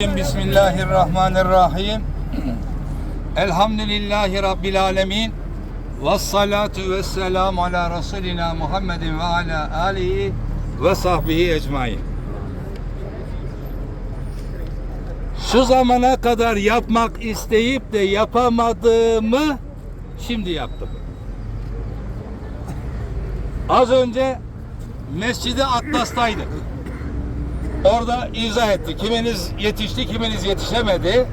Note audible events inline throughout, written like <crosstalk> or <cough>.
Bismillahirrahmanirrahim. Elhamdülillahi Rabbil alemin. Ve salatu ve selamu ala Resulina Muhammedin ve ala alihi ve sahbihi ecmain. Şu zamana kadar yapmak isteyip de yapamadığımı şimdi yaptım. Az önce Mescid-i Atlas'taydık. Orada izah etti. Kiminiz yetişti, kiminiz yetişemedi.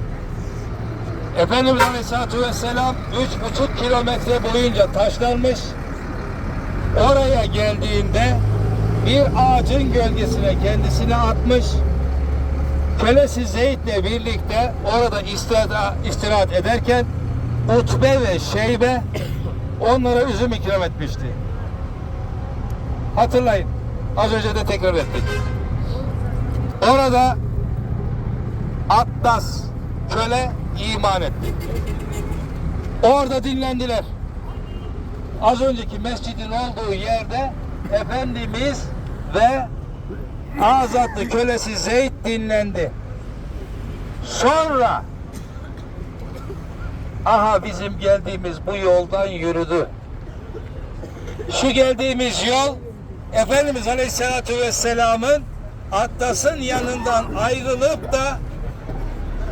Efendimiz Aleyhisselatü Vesselam üç buçuk kilometre boyunca taşlanmış. Oraya geldiğinde bir ağacın gölgesine kendisini atmış. Kölesi Zeyd'le birlikte orada istirahat, ederken Utbe ve Şeybe onlara üzüm ikram etmişti. Hatırlayın. Az önce de tekrar ettik. Orada Atlas köle iman etti. Orada dinlendiler. Az önceki mescidin olduğu yerde Efendimiz ve azatlı kölesi Zeyd dinlendi. Sonra aha bizim geldiğimiz bu yoldan yürüdü. Şu geldiğimiz yol Efendimiz Aleyhisselatü Vesselam'ın Atlas'ın yanından ayrılıp da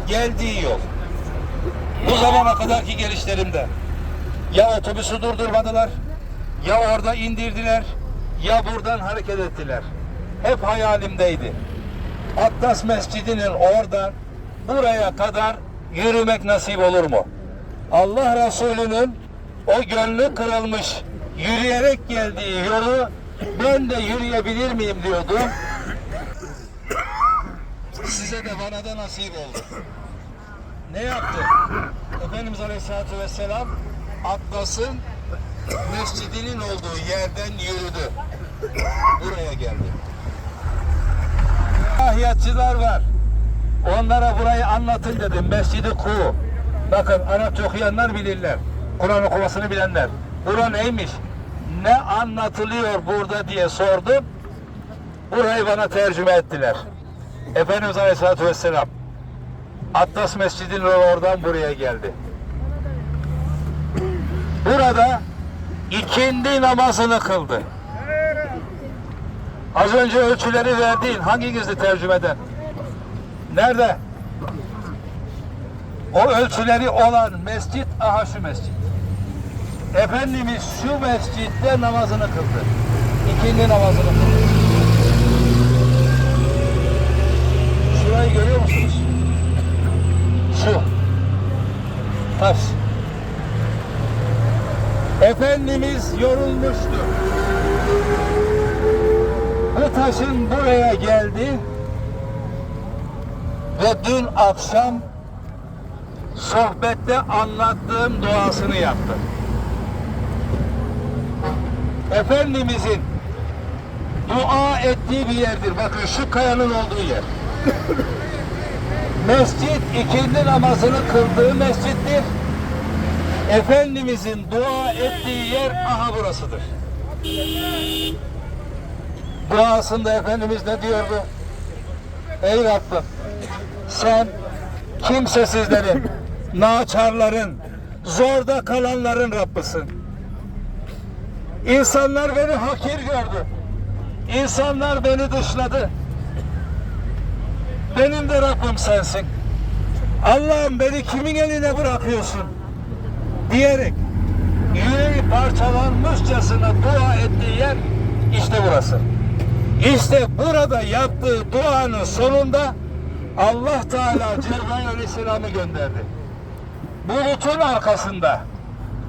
geldiği yol. Bu zamana kadarki gelişlerimde ya otobüsü durdurmadılar, ya orada indirdiler, ya buradan hareket ettiler. Hep hayalimdeydi. Atlas Mescidi'nin oradan buraya kadar yürümek nasip olur mu? Allah Resulü'nün o gönlü kırılmış yürüyerek geldiği yolu ben de yürüyebilir miyim diyordu. Size de bana da nasip oldu. Ne yaptı? Efendimiz Aleyhisselatü Vesselam Atlas'ın mescidinin olduğu yerden yürüdü. Buraya geldi. Ahiyatçılar var. Onlara burayı anlatın dedim. Mescidi Ku. Bakın Arapça okuyanlar bilirler. Kur'an okumasını bilenler. Bura neymiş? Ne anlatılıyor burada diye sordum. Burayı bana tercüme ettiler. Efendimiz Aleyhisselatü Vesselam Atlas Mescidi'nin oradan buraya geldi. Burada ikindi namazını kıldı. Az önce ölçüleri verdiğin hangi gizli tercümeden? Nerede? O ölçüleri olan mescit aha şu mescit. Efendimiz şu mescitte namazını kıldı. İkindi namazını kıldı. Şurayı görüyor musunuz? Şu. Taş. Efendimiz yorulmuştu. Bu taşın buraya geldi ve dün akşam sohbette anlattığım duasını yaptı. Efendimizin dua ettiği bir yerdir. Bakın şu kayanın olduğu yer. Mescit ikindi namazını kıldığı mescittir. Efendimizin dua ettiği yer aha burasıdır. Duasında Efendimiz ne diyordu? Ey Rabbim sen kimsesizlerin, naçarların, zorda kalanların Rabbisin. İnsanlar beni hakir gördü. İnsanlar beni dışladı. Benim de Rabbim sensin. Allah'ım beni kimin eline bırakıyorsun? Diyerek yüreği parçalanmışçasına dua ettiği yer işte burası. İşte burada yaptığı duanın sonunda Allah Teala Cebrail Aleyhisselam'ı gönderdi. Bulutun arkasında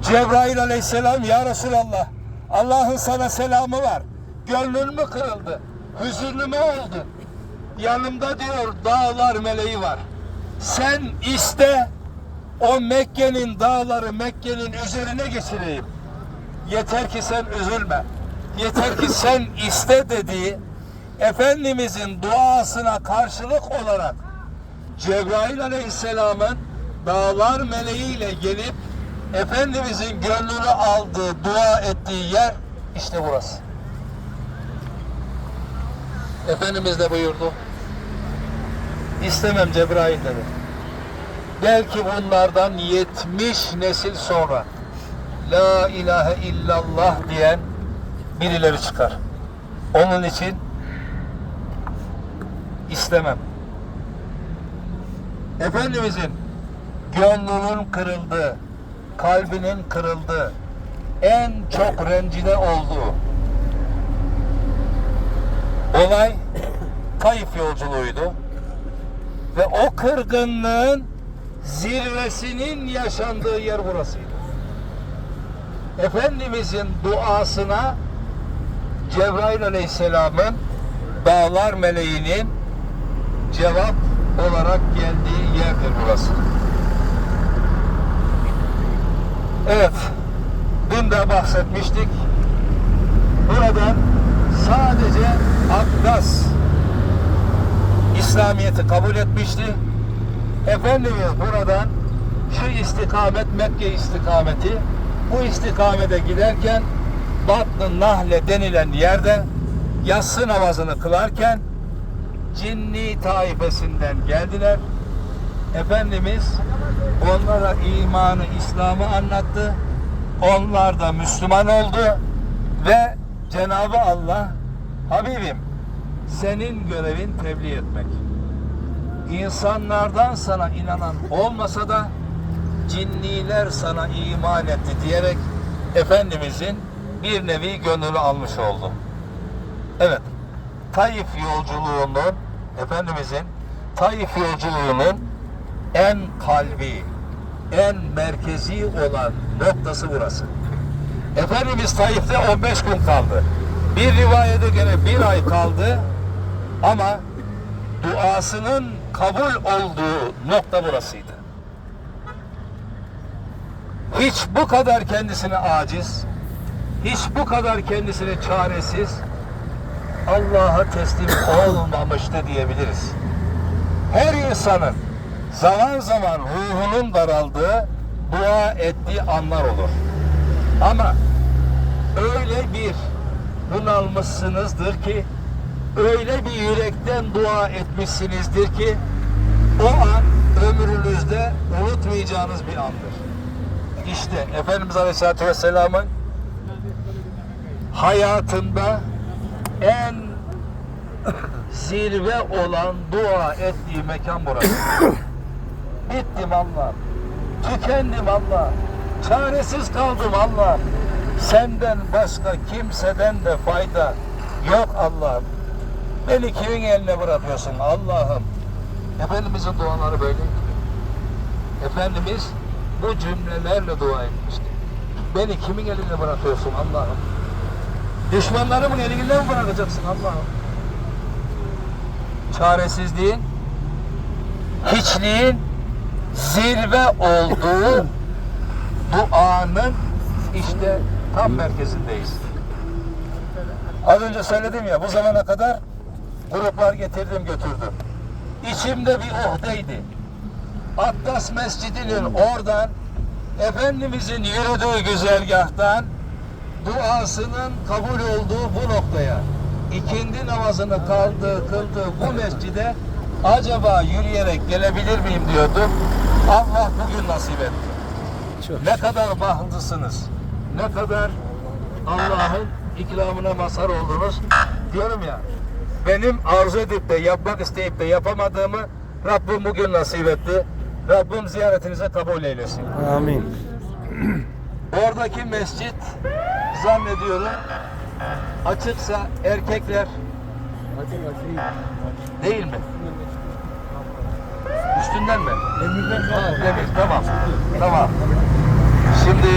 Cebrail Aleyhisselam ya Resulallah Allah'ın sana selamı var. Gönlün mü kırıldı? Hüzünlü mü oldu? Yanımda diyor dağlar meleği var. Sen iste o Mekke'nin dağları Mekke'nin üzerine geçireyim. Yeter ki sen üzülme. Yeter ki <laughs> sen iste dediği Efendimizin duasına karşılık olarak Cebrail Aleyhisselam'ın dağlar meleğiyle gelip Efendimizin gönlünü aldığı, dua ettiği yer işte burası. Efendimiz de buyurdu. İstemem Cebrail dedi. Belki bunlardan 70 nesil sonra La ilahe illallah diyen birileri çıkar. Onun için istemem. Efendimizin gönlünün kırıldığı, kalbinin kırıldığı, en çok rencide olduğu olay Taif yolculuğuydu. Ve o kırgınlığın zirvesinin yaşandığı yer burasıydı. Efendimizin duasına Cebrail Aleyhisselam'ın dağlar meleğinin cevap olarak geldiği yerdir burası. Evet, dün de bahsetmiştik. Buradan sadece Abbas İslamiyet'i kabul etmişti. Efendimiz buradan şu istikamet Mekke istikameti bu istikamete giderken Batn-ı Nahle denilen yerde yatsı namazını kılarken cinni taifesinden geldiler. Efendimiz onlara imanı, İslam'ı anlattı. Onlar da Müslüman oldu ve Cenabı Allah Habibim senin görevin tebliğ etmek. İnsanlardan sana inanan olmasa da cinniler sana iman etti diyerek Efendimizin bir nevi gönlünü almış oldu. Evet, Taif yolculuğunun, Efendimizin Taif yolculuğunun en kalbi, en merkezi olan noktası burası. Efendimiz Taif'te 15 gün kaldı. Bir rivayete göre bir ay kaldı ama duasının kabul olduğu nokta burasıydı. Hiç bu kadar kendisine aciz, hiç bu kadar kendisine çaresiz, Allah'a teslim olmamıştı diyebiliriz. Her insanın zaman zaman ruhunun daraldığı, dua ettiği anlar olur. Ama öyle bir bunalmışsınızdır ki, öyle bir yürekten dua etmişsinizdir ki, o an ömrünüzde unutmayacağınız bir andır. İşte Efendimiz Aleyhisselatü Vesselam'ın hayatında en zirve olan dua ettiği mekan burası. <coughs> Bittim Allah. Tükendim Allah. Çaresiz kaldım Allah. Senden başka kimseden de fayda yok Allah'ım. Beni kimin eline bırakıyorsun Allah'ım? Efendimizin duaları böyle. Efendimiz bu cümlelerle dua etmişti. Beni kimin eline bırakıyorsun Allah'ım? Düşmanlarımın eline mi bırakacaksın Allah'ım? Çaresizliğin, hiçliğin zirve olduğu duanın işte tam merkezindeyiz. Az önce söyledim ya bu zamana kadar gruplar getirdim götürdüm. İçimde bir ohdeydi. Atlas Mescidi'nin oradan Efendimizin yürüdüğü güzergahtan duasının kabul olduğu bu noktaya ikindi namazını kaldığı, kıldığı bu mescide acaba yürüyerek gelebilir miyim diyordum. Allah bugün nasip etti. Ne kadar bahtlısınız. Ne kadar Allah'ın ikramına mazhar oldunuz. Diyorum ya benim arzu edip de yapmak isteyip de yapamadığımı Rabbim bugün nasip etti. Rabbim ziyaretinize kabul eylesin. Amin. <clears throat> Oradaki mescit zannediyorum açıksa erkekler değil mi? Üstünden mi? Demirden. Demir. Tamam. Tamam. Şimdi